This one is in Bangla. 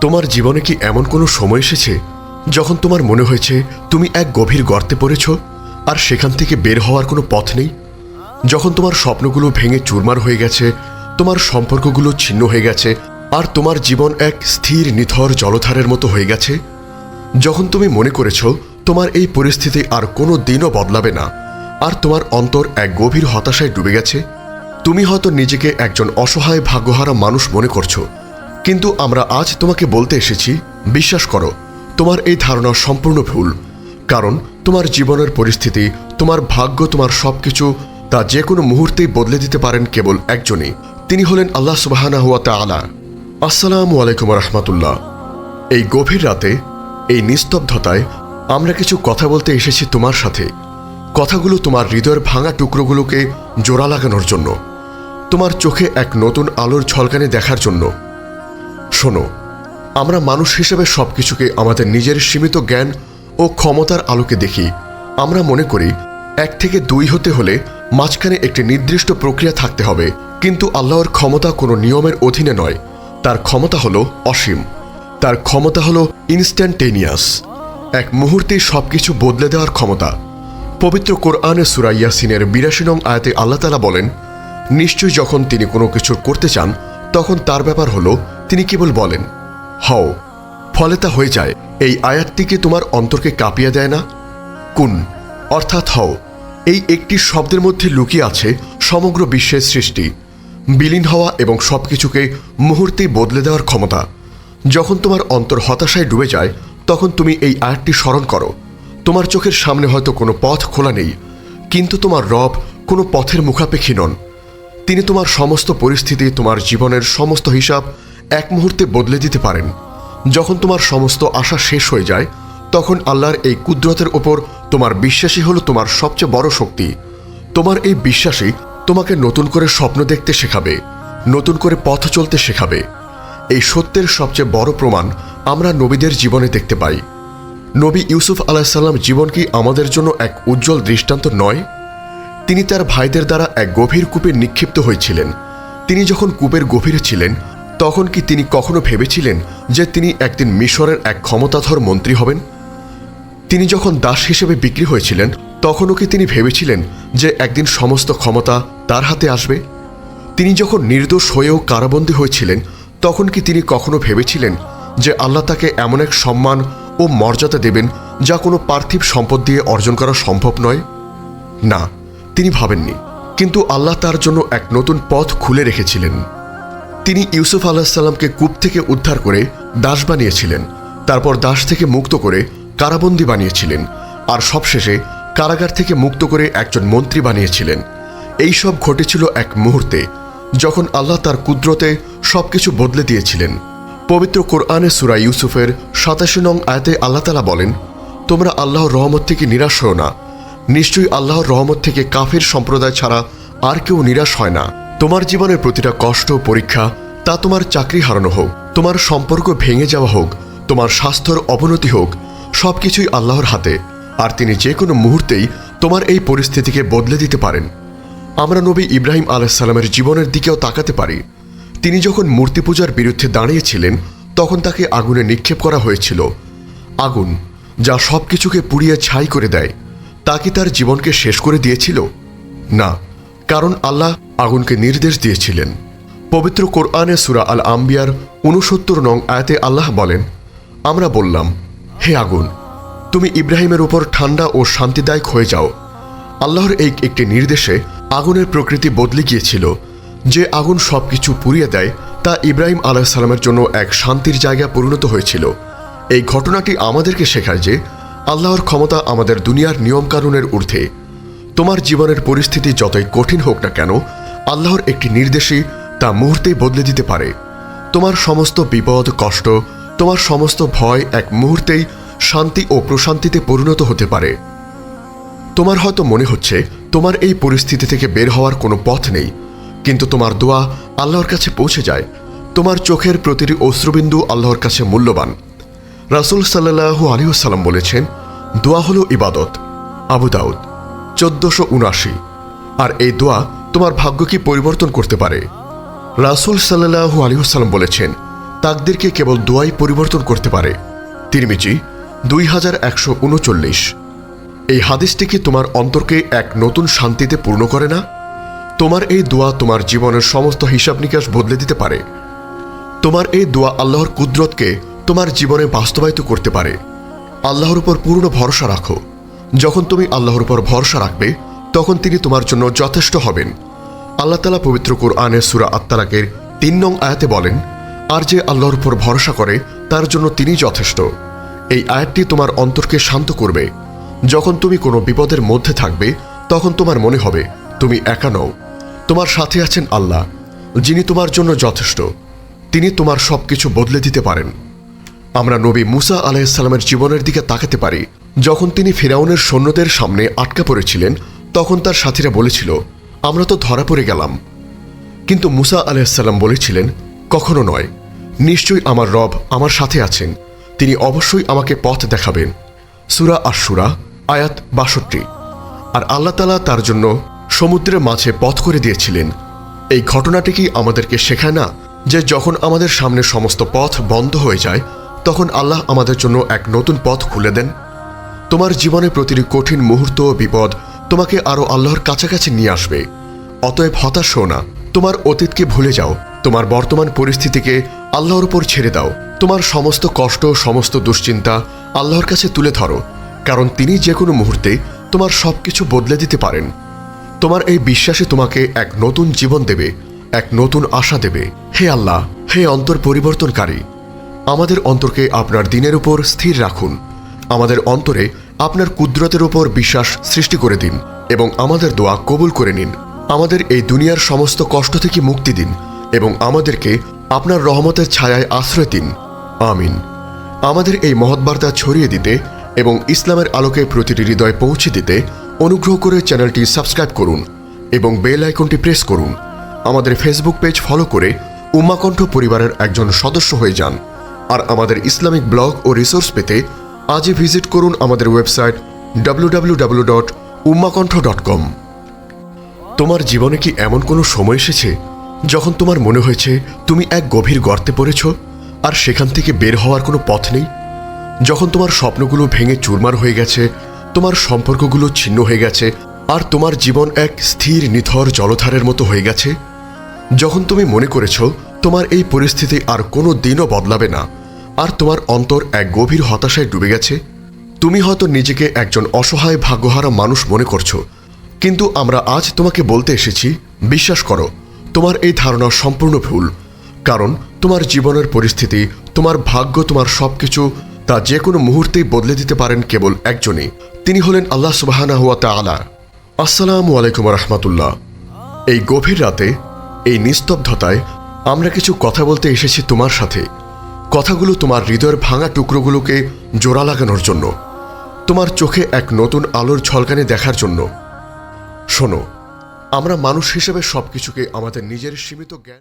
তোমার জীবনে কি এমন কোনো সময় এসেছে যখন তোমার মনে হয়েছে তুমি এক গভীর গর্তে পড়েছ আর সেখান থেকে বের হওয়ার কোনো পথ নেই? যখন তোমার স্বপ্নগুলো ভেঙে চুরমার হয়ে গেছে, তোমার সম্পর্কগুলো ছিন্ন হয়ে গেছে, আর তোমার জীবন এক স্থির, নিথর জলধারের মতো হয়ে গেছে? যখন তুমি মনে করেছ তোমার এই পরিস্থিতি আর কোনো দিনও বদলাবে না, আর তোমার অন্তর এক গভীর হতাশায় ডুবে গেছে, তুমি হয়তো নিজেকে একজন অসহায় ভাগ্যহারা মানুষ মনে করছ। কিন্তু আমরা আজ তোমাকে বলতে এসেছি, বিশ্বাস করো, তোমার এই ধারণা সম্পূর্ণ ভুল। কারণ তোমার জীবনের পরিস্থিতি, তোমার ভাগ্য, তোমার সবকিছু তা যে কোনো মুহূর্তেই বদলে দিতে পারেন কেবল একজনই। তিনি হলেন আল্লাহ সুবাহানা হুয়া তালা আসসালামু আলাইকুম রহমতুল্লাহ। এই গভীর রাতে, এই নিস্তব্ধতায় আমরা কিছু কথা বলতে এসেছি তোমার সাথে। কথাগুলো তোমার হৃদয়ের ভাঙা টুকরোগুলোকে জোড়া লাগানোর জন্য। তোমার চোখে এক নতুন আলোর ঝলকানি দেখার জন্য। শোনো, আমরা মানুষ হিসেবে সবকিছুকে আমাদের নিজের সীমিত জ্ঞান ও ক্ষমতার আলোকে দেখি। আমরা মনে করি, এক থেকে দুই হতে হলে মাঝখানে একটি নির্দিষ্ট প্রক্রিয়া থাকতে হবে। কিন্তু আল্লাহর ক্ষমতা কোনো নিয়মের অধীনে নয়। তার ক্ষমতা হলো অসীম। তার ক্ষমতা হলো ইনস্ট্যান্টেনিয়াস। এক মুহূর্তেই সবকিছু বদলে দেওয়ার ক্ষমতা। পবিত্র কোরআনে সুরাইয়াসিনের বিরাশি নং আয়াতে আল্লাহ তালা বলেন, নিশ্চয়ই যখন তিনি কোনো কিছু করতে চান, তখন তার ব্যাপার হলো তিনি কেবল বলেন, হও, ফলে তা হয়ে যায়। এই আয়াতটিকে তোমার অন্তরকে কাঁপিয়ে দেয় না? কুন, অর্থাৎ হও, এই একটি শব্দের মধ্যে লুকিয়ে আছে সমগ্র বিশ্বের সৃষ্টি, বিলীন হওয়া এবং সবকিছুকে মুহূর্তেই বদলে দেওয়ার ক্ষমতা। যখন তোমার অন্তর হতাশায় ডুবে যায়, তখন তুমি এই আয়াতটি স্মরণ করো। তোমার চোখের সামনে হয়তো কোনো পথ খোলা নেই, কিন্তু তোমার রব কোনো পথের মুখাপেক্ষী নন। তিনি তোমার সমস্ত পরিস্থিতি, তোমার জীবনের সমস্ত হিসাব এক মুহূর্তে বদলে দিতে পারেন। যখন তোমার সমস্ত আশা শেষ হয়ে যায়, তখন আল্লাহর এই কুদরতের ওপর তোমার বিশ্বাসই হলো তোমার সবচেয়ে বড় শক্তি। তোমার এই বিশ্বাসই তোমাকে নতুন করে স্বপ্ন দেখতে শেখাবে, নতুন করে পথ চলতে শেখাবে। এই সত্যের সবচেয়ে বড় প্রমাণ আমরা নবীদের জীবনে দেখতে পাই। নবী ইউসুফ আলাহিসাল্লাম জীবন কি আমাদের জন্য এক উজ্জ্বল দৃষ্টান্ত নয়? তিনি তার ভাইদের দ্বারা এক গভীর কূপে নিক্ষিপ্ত হয়েছিলেন। তিনি যখন কূপের গভীরে ছিলেন তখন কি তিনি কখনো ভেবেছিলেন যে তিনি একদিন মিশরের এক ক্ষমতাধর মন্ত্রী হবেন? তিনি যখন দাস হিসেবে বিক্রি হয়েছিলেন, তখনও কি তিনি ভেবেছিলেন যে একদিন সমস্ত ক্ষমতা তার হাতে আসবে? তিনি যখন নির্দোষ হয়েও কারাবন্দী হয়েছিলেন, তখন কি তিনি কখনো ভেবেছিলেন যে আল্লাহ তাকে এমন এক সম্মান ও মর্যাদা দেবেন যা কোনো পার্থিব সম্পদ দিয়ে অর্জন করা সম্ভব নয়? না, তিনি ভাবেননি। কিন্তু আল্লাহ তার জন্য এক নতুন পথ খুলে রেখেছিলেন। তিনি ইউসুফ আলাহিসাল্লামকে কূপ থেকে উদ্ধার করে দাস বানিয়েছিলেন। তারপর দাস থেকে মুক্ত করে কারাবন্দী বানিয়েছিলেন আর সবশেষে কারাগার থেকে মুক্ত করে একজন মন্ত্রী বানিয়েছিলেন। এই সব ঘটেছিল এক মুহূর্তে, যখন আল্লাহ তার কুদরতে সবকিছু বদলে দিয়েছিলেন। পবিত্র কোরআনে সুরা ইউসুফের সাতাশি নং আয়াতে আল্লাহ তালা বলেন, তোমরা আল্লাহর রহমত থেকে নিরাশ হও না। নিশ্চয়ই আল্লাহর রহমত থেকে কাফের সম্প্রদায় ছাড়া আর কেউ নিরাশ হয় না। তোমার জীবনের প্রতিটা কষ্ট পরীক্ষা, তা তোমার চাকরি হারানো হোক, তোমার সম্পর্ক ভেঙে যাওয়া হোক, তোমার স্বাস্থ্যর অবনতি হোক, সবকিছুই আল্লাহর হাতে, আর তিনি যে কোনো মুহূর্তেই তোমার এই পরিস্থিতিকে বদলে দিতে পারেন। আমরা নবী ইব্রাহিম আলাইসাল্লামের জীবনের দিকেও তাকাতে পারি। তিনি যখন মূর্তি পূজার বিরুদ্ধে দাঁড়িয়েছিলেন, তখন তাকে আগুনে নিক্ষেপ করা হয়েছিল। আগুন, যা সবকিছুকে পুড়িয়ে ছাই করে দেয়, তা কি তার জীবনকে শেষ করে দিয়েছিল? না, কারণ আল্লাহ আগুনকে নির্দেশ দিয়েছিলেন। পবিত্র কোরআনে সুরা আল আম্বিয়ার উনসত্তর নং আয়াতে আল্লাহ বলেন, আমরা বললাম, হে আগুন, তুমি ইব্রাহিমের উপর ঠান্ডা ও শান্তিদায়ক হয়ে যাও। আল্লাহর এই একটি নির্দেশে আগুনের প্রকৃতি বদলে গিয়েছিল। যে আগুন সবকিছু পুড়িয়ে দেয়, তা ইব্রাহিম আলাহিসাল্লামের জন্য এক শান্তির জায়গা পরিণত হয়েছিল। এই ঘটনাটি আমাদেরকে শেখায় যে, আল্লাহর ক্ষমতা আমাদের দুনিয়ার নিয়মকানুনের ঊর্ধ্বে। তোমার জীবনের পরিস্থিতি যতই কঠিন হোক না কেন আল্লাহর একটি নির্দেশই তা মুহূর্তেই বদলে দিতে পারে। তোমার সমস্ত বিপদ, কষ্ট, তোমার সমস্ত ভয় এক মুহূর্তেই শান্তি ও প্রশান্তিতে পরিণত হতে পারে। তোমার হয়তো মনে হচ্ছে, তোমার এই পরিস্থিতি থেকে বের হওয়ার কোনো পথ নেই, কিন্তু তোমার দোয়া আল্লাহর কাছে পৌঁছে যায়। তোমার চোখের প্রতিটি অশ্রুবিন্দু আল্লাহর কাছে মূল্যবান। রাসুল সাল্লাহু আলিউসাল্লাম বলেছেন, দোয়া হলো ইবাদত। আবু দাউদ, চোদ্দশো উনাশি আর এই দোয়া তোমার ভাগ্যকে পরিবর্তন করতে পারে? রাসুল সাল্লাহু আলিউসাল্লাম বলেছেন, তাকদেরকে কেবল দোয়াই পরিবর্তন করতে পারে। তিরমিজি দুই হাজার একশো উনচল্লিশ। এই হাদিসটি কি তোমার অন্তরকে এক নতুন শান্তিতে পূর্ণ করে না? তোমার এই দোয়া তোমার জীবনের সমস্ত হিসাব নিকাশ বদলে দিতে পারে। তোমার এই দোয়া আল্লাহর কুদরতকে তোমার জীবনে বাস্তবায়িত করতে পারে। আল্লাহর উপর পূর্ণ ভরসা রাখো। যখন তুমি আল্লাহর উপর ভরসা রাখবে তখন তিনি তোমার জন্য যথেষ্ট হবেন। আল্লাহ তালা পবিত্র কোরআনের সুরা আত্মালাকের তিন নং আয়াতে বলেন, আর যে আল্লাহর উপর ভরসা করে, তার জন্য তিনি যথেষ্ট। এই আয়াতটি তোমার অন্তরকে শান্ত করবে। যখন তুমি কোনো বিপদের মধ্যে থাকবে, তখন তোমার মনে হবে, তুমি একা নও। তোমার সাথে আছেন আল্লাহ, যিনি তোমার জন্য যথেষ্ট। তিনি তোমার সব কিছু বদলে দিতে পারেন। আমরা নবী মুসা আলাইসাল্লামের জীবনের দিকে তাকাতে পারি, যখন তিনি ফেরাউনের সৈন্যদের সামনে আটকা পড়েছিলেন তখন তার সাথীরা বলেছিল, আমরা তো ধরা পড়ে গেলাম। কিন্তু মুসা আলাইসাল্লাম বলেছিলেন, কখনো নয়। নিশ্চয়ই আমার রব আমার সাথে আছেন। তিনি অবশ্যই আমাকে পথ দেখাবেন। সুরা আর সুরা আয়াত বাষট্টি। আর আল্লাহ তালা তার জন্য সমুদ্রের মাঝে পথ করে দিয়েছিলেন। এই ঘটনাটি কি আমাদেরকে শেখায় না যে যখন আমাদের সামনে সমস্ত পথ বন্ধ হয়ে যায়, তখন আল্লাহ আমাদের জন্য এক নতুন পথ খুলে দেন? তোমার জীবনে প্রতিটি কঠিন মুহূর্ত বিপদ তোমাকে আরও আল্লাহর কাছাকাছি নিয়ে আসবে। অতএব হতাশ হও না। তোমার অতীতকে ভুলে যাও। তোমার বর্তমান পরিস্থিতিকে আল্লাহর উপর ছেড়ে দাও। তোমার সমস্ত কষ্ট, সমস্ত দুশ্চিন্তা আল্লাহর কাছে তুলে ধরো। কারণ তিনি যে কোনো মুহূর্তে তোমার সব কিছু বদলে দিতে পারেন। তোমার এই বিশ্বাসে তোমাকে এক নতুন জীবন দেবে, এক নতুন আশা দেবে। হে আল্লাহ, হে অন্তর পরিবর্তনকারী, আমাদের অন্তরকে আপনার দিনের উপর স্থির রাখুন। আমাদের অন্তরে আপনার কুদরতের উপর বিশ্বাস সৃষ্টি করে দিন এবং আমাদের দোয়া কবুল করে নিন। আমাদের এই দুনিয়ার সমস্ত কষ্ট থেকে মুক্তি দিন এবং আমাদেরকে আপনার রহমতের ছায়ায় আশ্রয় দিন। আমিন। আমাদের এই মহৎ বার্তা ছড়িয়ে দিতে এবং ইসলামের আলোকে প্রতিটি হৃদয় পৌঁছে দিতে অনুগ্রহ করে চ্যানেলটি সাবস্ক্রাইব করুন এবং বেল আইকনটি প্রেস করুন। আমাদের ফেসবুক পেজ ফলো করে উম্মাকণ্ঠ পরিবারের একজন সদস্য হয়ে যান। আর আমাদের ইসলামিক ব্লগ ও রিসোর্স পেতে আজই ভিজিট করুন আমাদের website W W W dot উম্মাকণ্ঠ dot com তোমার জীবনে কি এমন কোনো সময় এসেছে যখন তোমার মনে হয়েছে তুমি এক গভীর গর্তে পড়েছ আর সেখান থেকে বের হওয়ার কোনো পথ নেই? যখন তোমার স্বপ্নগুলো ভেঙে চুরমার হয়ে গেছে, তোমার সম্পর্কগুলো ছিন্ন হয়ে গেছে আর তোমার জীবন এক স্থির, নিথর জলধারের মতো হয়ে গেছে? যখন তুমি মনে করেছ তোমার এই পরিস্থিতি আর কোনো দিনও বদলাবে না আর তোমার অন্তর এক গভীর হতাশায় ডুবে গেছে। তুমি হয়তো নিজেকে একজন অসহায় ভাগ্যহারা মানুষ মনে করছ। কিন্তু আমরা আজ তোমাকে বলতে এসেছি, বিশ্বাস করো, তোমার এই ধারণা সম্পূর্ণ ভুল। কারণ তোমার জীবনের পরিস্থিতি, তোমার ভাগ্য, তোমার সবকিছু তা যে কোনো মুহূর্তেই বদলে দিতে পারেন কেবল একজনই। তিনি হলেন আল্লাহ সুবাহানা হুয়া তালা আসসালামু আলাইকুম রহমতুল্লাহ। এই গভীর রাতে, এই নিস্তব্ধতায় আমরা কিছু কথা বলতে এসেছি তোমার সাথে। কথাগুলো তোমার হৃদয়ের ভাঙা টুকরোগুলোকে জোড়া লাগানোর জন্য, তোমার চোখে এক নতুন আলোর ঝলকানি দেখার জন্য। শোনো, আমরা মানুষ হিসেবে সব কিছুকে আমাদের নিজের সীমিত জ্ঞান